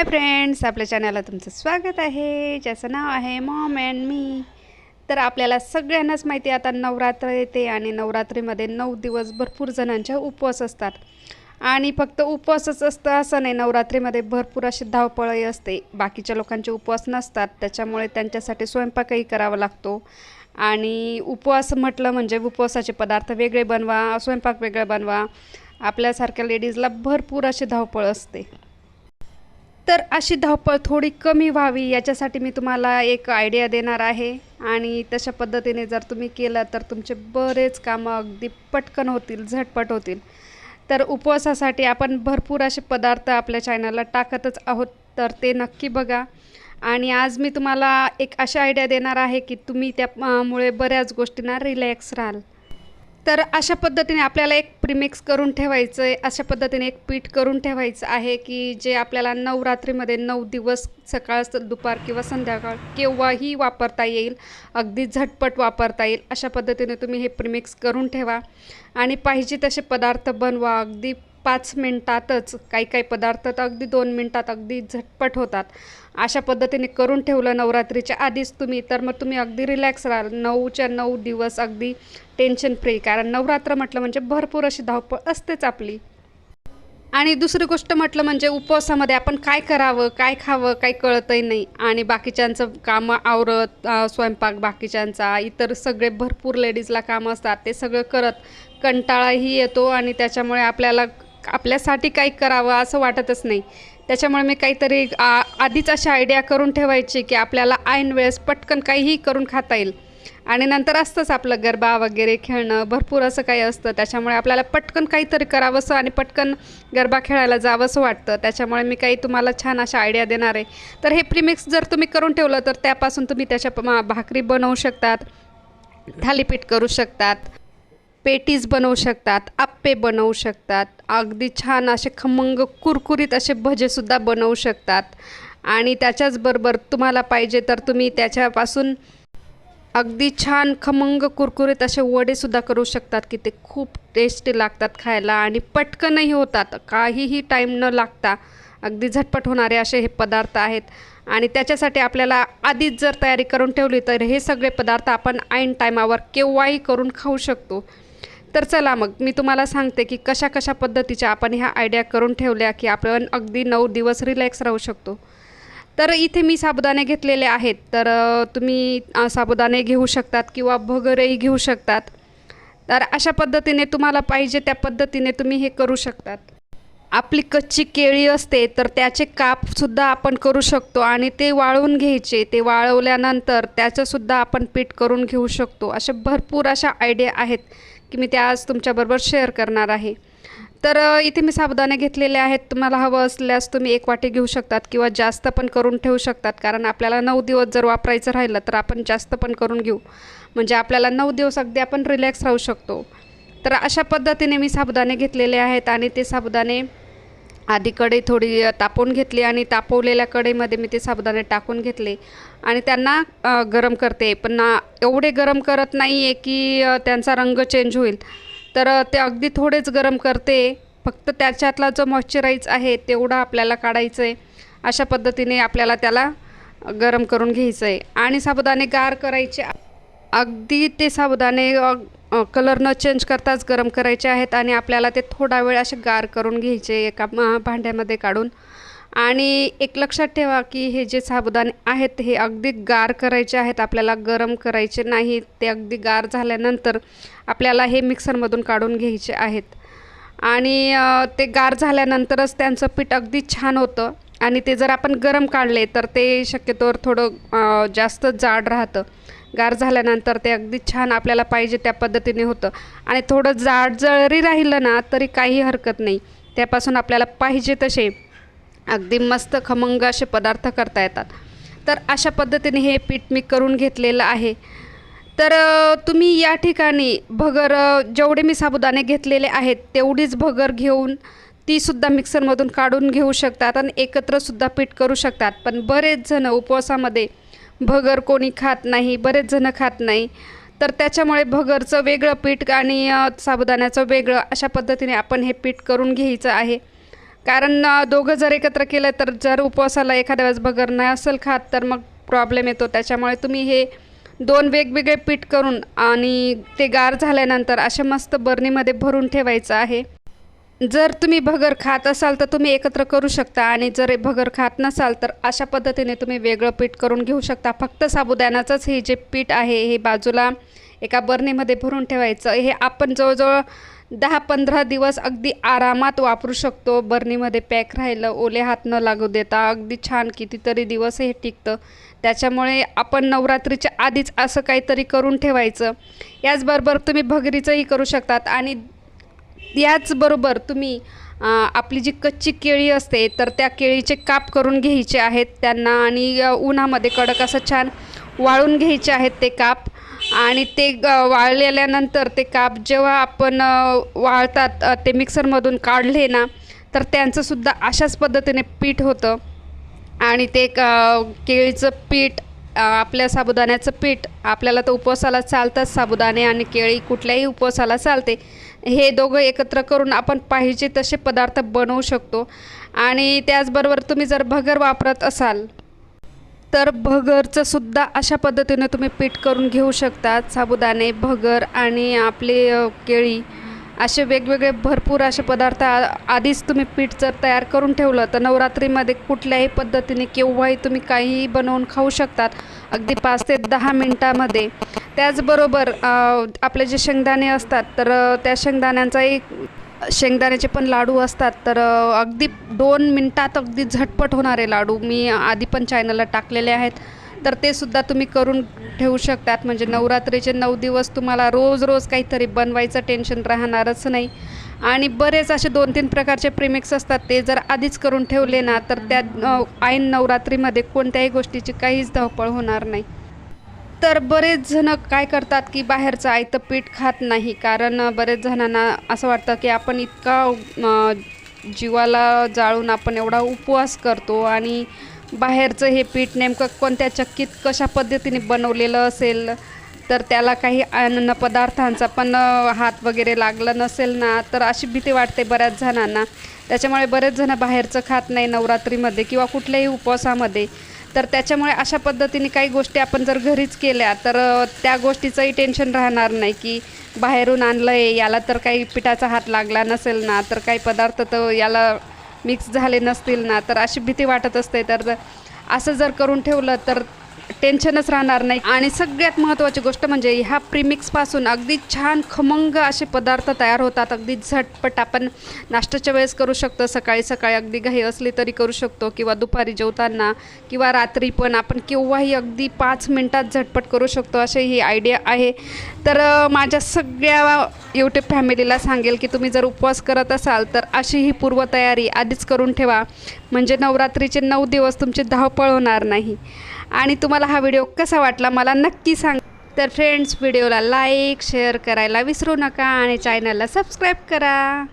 Hi friends आपल्या चॅनलला तुमचं स्वागत आहे. ज्याचं नाव आहे मॉम अँड मी. तर आपल्याला सगळ्यांनाच माहिती आहे आता नवरात्र येते आणि नवरात्रीमध्ये नऊ दिवस भरपूर जणांच्या उपवास असतात. आणि फक्त उपवासच असतं असं नाही नवरात्रीमध्ये भरपूर अशी धावपळही असते. बाकीच्या लोकांचे उपवास नसतात त्याच्यामुळे त्यांच्यासाठी स्वयंपाकही करावा लागतो. आणि उपवास म्हटलं म्हणजे उपवासाचे पदार्थ वेगळे बनवा स्वयंपाक वेगळा बनवा. आपल्यासारख्या लेडीजला भरपूर अशी धावपळ असते. तर अशी धावपळ थोडी कमी व्हावी याच्यासाठी मी तुम्हाला एक आयडिया देणार आहे. आणि तशा पद्धतीने जर तुम्ही केलं तर तुमचे बरेच कामं अगदी पटकन होतील झटपट होतील. तर उपवासासाठी आपण भरपूर असे पदार्थ आपल्या चॅनलला टाकतच आहोत तर ते नक्की बघा. आणि आज मी तुम्हाला एक अशा आयडिया देणार आहे की तुम्ही त्यामुळे बऱ्याच गोष्टींना रिलॅक्स राहाल. तर अशा पद्धतीने आपल्याला एक प्रिमिक्स करून ठेवायचं आहे अशा पद्धतीने एक पीठ करून ठेवायचं आहे की जे आपल्याला नवरात्रीमध्ये नऊ दिवस सकाळ दुपार किंवा संध्याकाळ केव्हाही वापरता येईल अगदी झटपट वापरता येईल अशा पद्धतीने तुम्ही हे प्रिमिक्स करून ठेवा. आणि पाहिजे तसे पदार्थ बनवा अगदी पाच मिनटातच काही काही पदार्थ तर अगदी दोन मिनटात अगदी झटपट होतात. अशा पद्धतीने करून ठेवलं नवरात्रीच्या आधीच तुम्ही तर मग तुम्ही अगदी रिलॅक्स राहाल. नऊच्या नऊ दिवस अगदी टेन्शन फ्री कारण नवरात्र म्हटलं म्हणजे भरपूर अशी धावपळ असतेच आपली. आणि दुसरी गोष्ट म्हटलं म्हणजे उपवासामध्ये आपण काय करावं काय खावं काही कळतही नाही. आणि बाकीच्यांचं कामं आवरत स्वयंपाक बाकीच्यांचा इतर सगळे भरपूर लेडीजला कामं असतात ते सगळं करत. कंटाळाही येतो आणि त्याच्यामुळे आपल्याला आपल्यासाठी काही करावं असं वाटतच नाही. त्याच्यामुळे मी काहीतरी आधीच अशी आयडिया करून ठेवायची की आपल्याला ऐन वेळेस पटकन काहीही करून खाता येईल. आणि नंतर असतंच आपलं गरबा वगैरे खेळणं भरपूर असं काही असतं. त्याच्यामुळे आपल्याला पटकन काहीतरी करावंसं आणि पटकन गरबा खेळायला जावंसं वाटतं. त्याच्यामुळे मी काही तुम्हाला छान अशा आयडिया देणार आहे. तर हे प्रिमिक्स जर तुम्ही करून ठेवलं तर त्यापासून तुम्ही त्याच्या भाकरी बनवू शकतात थालीपीठ करू शकतात. पेटीज बनवू शकतात आप्पे बनवू शकतात अगदी छान असे खमंग कुरकुरीत असे भजेसुद्धा बनवू शकतात. आणि त्याच्याचबरोबर तुम्हाला पाहिजे तर तुम्ही त्याच्यापासून अगदी छान खमंग कुरकुरीत असे वडेसुद्धा करू शकतात की ते खूप टेस्टी लागतात खायला आणि पटकनही होतात. काहीही टाईम न लागता अगदी झटपट होणारे असे हे पदार्थ आहेत. आणि त्याच्यासाठी आपल्याला आधीच जर तयारी करून ठेवली तर हे सगळे पदार्थ आपण ऐन टायमावर केव्हाही करून खाऊ शकतो. तर चला मग मी तुम्हाला सांगते की कशा कशा पद्धतीच्या आपण ह्या आयडिया करून ठेवल्या की आपण अगदी नऊ दिवस रिलॅक्स राहू शकतो. तर इथे मी साबुदाणे घेतलेले आहेत. तर तुम्ही साबुदाणे घेऊ शकतात किंवा भगरही घेऊ शकतात. तर अशा पद्धतीने तुम्हाला पाहिजे त्या पद्धतीने तुम्ही हे करू शकतात. आपली कच्ची केळी असते तर त्याचे कापसुद्धा आपण करू शकतो आणि ते वाळवून घ्यायचे. ते वाळवल्यानंतर त्याचंसुद्धा आपण पीठ करून घेऊ शकतो. अशा भरपूर अशा आयडिया आहेत. की मी त्या आज तुमच्याबरोबर शेअर करणार आहे. तर इथे मी साबुदाणे घेतलेले आहेत. तुम्हाला हवं असल्यास तुम्ही एक वाटी घेऊ शकतात किंवा जास्त पण करून ठेवू शकतात. कारण आपल्याला नऊ दिवस जर वापरायचं राहिलं तर आपण जास्त पण करून घेऊ. म्हणजे आपल्याला नऊ दिवस अगदी आपण रिलॅक्स राहू शकतो. तर अशा पद्धतीने मी साबुदाणे घेतलेले आहेत आणि ते साबुदाणे आधी कढई थोडी तापवून घेतली आणि तापवलेल्या कढईमध्ये मी ते साबुदाणे टाकून घेतले. आणि त्यांना गरम करते. पण एवढे गरम करत नाही आहे की त्यांचा रंग चेंज होईल. तर ते अगदी थोडेच गरम करते. फक्त त्याच्यातला जो मॉइश्चराईज आहे तेवढा आपल्याला काढायचं आहे अशा पद्धतीने आपल्याला त्याला गरम करून घ्यायचं आहे आणि साबुदाणे गार करायचे अगदी ते साबुदाणे कलर न चेंज करताच गरम करायचे आहेत आणि आपल्याला ते थोडा वेळ असे गार करून घ्यायचे एका भांड्यामध्ये काढून. आणि एक लक्षात ठेवा की हे जे साबुदाणे आहेत हे अगदी गार करायचे आहेत आपल्याला गरम करायचे नाही. ते अगदी गार झाल्यानंतर आपल्याला हे मिक्सरमधून काढून घ्यायचे आहेत. आणि ते गार झाल्यानंतरच त्यांचं पीठ अगदी छान होतं. आणि ते जर आपण गरम काढले तर ते शक्यतोवर थोडं जास्त जाड राहतं. गार झाल्यानंतर ते अगदी छान आपल्याला पाहिजे त्या पद्धतीने होतं. आणि थोडं जाड जळरी राहिलं ना तरी काही हरकत नाही. त्यापासून आपल्याला पाहिजे तसे अगदी मस्त खमंग असे पदार्थ करता येतात. तर अशा पद्धतीने हे पीठ मी करून घेतलेलं आहे. तर तुम्ही या ठिकाणी भगर जेवढे मी साबुदाणे घेतलेले आहेत तेवढीच भगर घेऊन तीसुद्धा मिक्सरमधून काढून घेऊ शकतात आणि एकत्रसुद्धा पीठ करू शकतात. पण बरेच जण उपवासामध्ये भगर कोणी खात नाही बरेच जणं खात नाही तर त्याच्यामुळे भगरचं वेगळं पीठ आणि साबुदाण्याचं वेगळं अशा पद्धतीने आपण हे पीठ करून घ्यायचं आहे. कारण दोघं जर एकत्र केलं तर जर उपवासाला एखाद्या वेळेस भगर नाही असेल खात तर मग प्रॉब्लेम येतो. त्याच्यामुळे तुम्ही हे दोन वेगवेगळे पीठ करून आणि ते गार झाल्यानंतर असे मस्त बर्नीमध्ये भरून ठेवायचं आहे. जर तुम्ही भगर खात असाल तर तुम्ही एकत्र करू शकता आणि जर भगर खात नसाल तर अशा पद्धतीने तुम्ही वेगळं पीठ करून घेऊ शकता. फक्त साबुदाण्याचंच हे जे पीठ आहे हे बाजूला एका बर्नीमध्ये भरून ठेवायचं. हे आपण जवळजवळ दहा पंधरा दिवस अगदी आरामात वापरू शकतो. बर्नीमध्ये पॅक राहिलं ओले हात न लागू देता अगदी छान कितीतरी दिवस हे टिकतं. त्याच्यामुळे आपण नवरात्रीच्या आधीच असं काहीतरी करून ठेवायचं. याचबरोबर तुम्ही भगरीचंही करू शकतात आणि याचबरोबर तुम्ही आपली जी कच्ची केळी असते तर त्या केळीचे काप करून घ्यायचे आहेत त्यांना आणि उन्हामध्ये कडक असं छान वाळून घ्यायचे आहेत ते काप. आणि ते ग- वाळलेल्यानंतर ते काप जेव्हा आपण वाळतात ते मिक्सरमधून काढले ना तर त्यांचंसुद्धा अशाच पद्धतीने पीठ होतं. आणि ते केळीचं पीठ आपल्या साबुदाण्याचं पीठ आपल्याला तर उपवासाला चालतात साबुदाणे आणि केळी कुठल्याही उपवासाला चालते. हे दोघं एकत्र करून आपण पाहिजे तसे पदार्थ बनवू शकतो. आणि त्याचबरोबर तुम्ही जर भगर वापरत असाल तर भगरचं सुद्धा अशा पद्धतीने तुम्ही पीठ करून घेऊ शकतात. साबुदाणे भगर आणि आपली केळी असे वेगवेगळे भरपूर असे पदार्थ आ- आधीच तुम्ही पीठ जर तयार करून ठेवलं तर नवरात्रीमध्ये कुठल्याही पद्धतीने केव्हाही तुम्ही काहीही बनवून खाऊ शकतात. अगदी पाच ते दहा मिनटामध्ये. त्याचबरोबर आपले जे शेंगदाणे असतात तर त्या शेंगदाण्यांचाही शेंगदाण्याचे पण लाडू असतात. तर अगदी दोन मिनटात अगदी झटपट होणारे लाडू मी आधी पण चॅनलला टाकलेले आहेत. तर ते सुद्धा तुम्ही करून ठेवू शकतात. म्हणजे नवरात्रीचे नऊ दिवस तुम्हाला रोज रोज काहीतरी बनवायचं टेन्शन राहणारच नाही. आणि बरेच असे दोन तीन प्रकारचे प्रिमिक्स असतात. ते जर आधीच करून ठेवले ना तर त्या ऐन नवरात्रीमध्ये कोणत्याही गोष्टीची काहीच धावपळ होणार नाही. तर बरेच जण काय करतात की बाहेरचं आयतं पीठ खात नाही. कारण बरेच जणांना असं वाटतं की आपण इतका जीवाला जाळून आपण एवढा उपवास करतो आणि बाहेरचं हे पीठ नेमकं कोणत्या चक्कीत कशा पद्धतीने बनवलेलं असेल तर त्याला काही अन्न पदार्थांचा पण हात वगैरे लागला नसेल ना तर अशी भीती वाटते बऱ्याच जणांना. त्याच्यामुळे बरेच जण बाहेरचं खात नाही नवरात्रीमध्ये किंवा कुठल्याही उपवासामध्ये. तर त्याच्यामुळे अशा पद्धतीने काही गोष्टी आपण जर घरीच केल्या तर त्या गोष्टीचंही टेन्शन राहणार नाही की बाहेरून आणलं आहे याला तर काही पिठाचा हात लागला नसेल ना तर काही पदार्थ तर याला मिक्स झाले नसतील ना तर अशी भीती वाटत असते. तर असं जर करून ठेवलं तर टेन्शनच राहणार नाही. आणि सगळ्यात महत्त्वाची गोष्ट म्हणजे ह्या प्रीमिक्सपासून अगदी छान खमंग असे पदार्थ तयार होतात. अगदी झटपट आपण नाश्त्याच्या वेळेस करू शकतो. सकाळी सकाळी अगदी घाई असली तरी करू शकतो किंवा दुपारी जेवताना किंवा रात्री पण आपण केव्हाही अगदी पाच मिनटात झटपट करू शकतो अशी ही आयडिया आहे. तर माझ्या सगळ्या यूट्यूब फॅमिलीला सांगेल की तुम्ही जर उपवास करत असाल तर अशी ही पूर्वतयारी आधीच करून ठेवा. म्हणजे नवरात्रीचे नऊ दिवस तुमची धावपळ होणार नाही. आणि तुम्हाला हा व्हिडिओ कसा वाटला मला नक्की सांग. तर फ्रेंड्स व्हिडिओला लाईक शेअर करायला विसरू नका आणि चॅनलला सबस्क्राईब करा.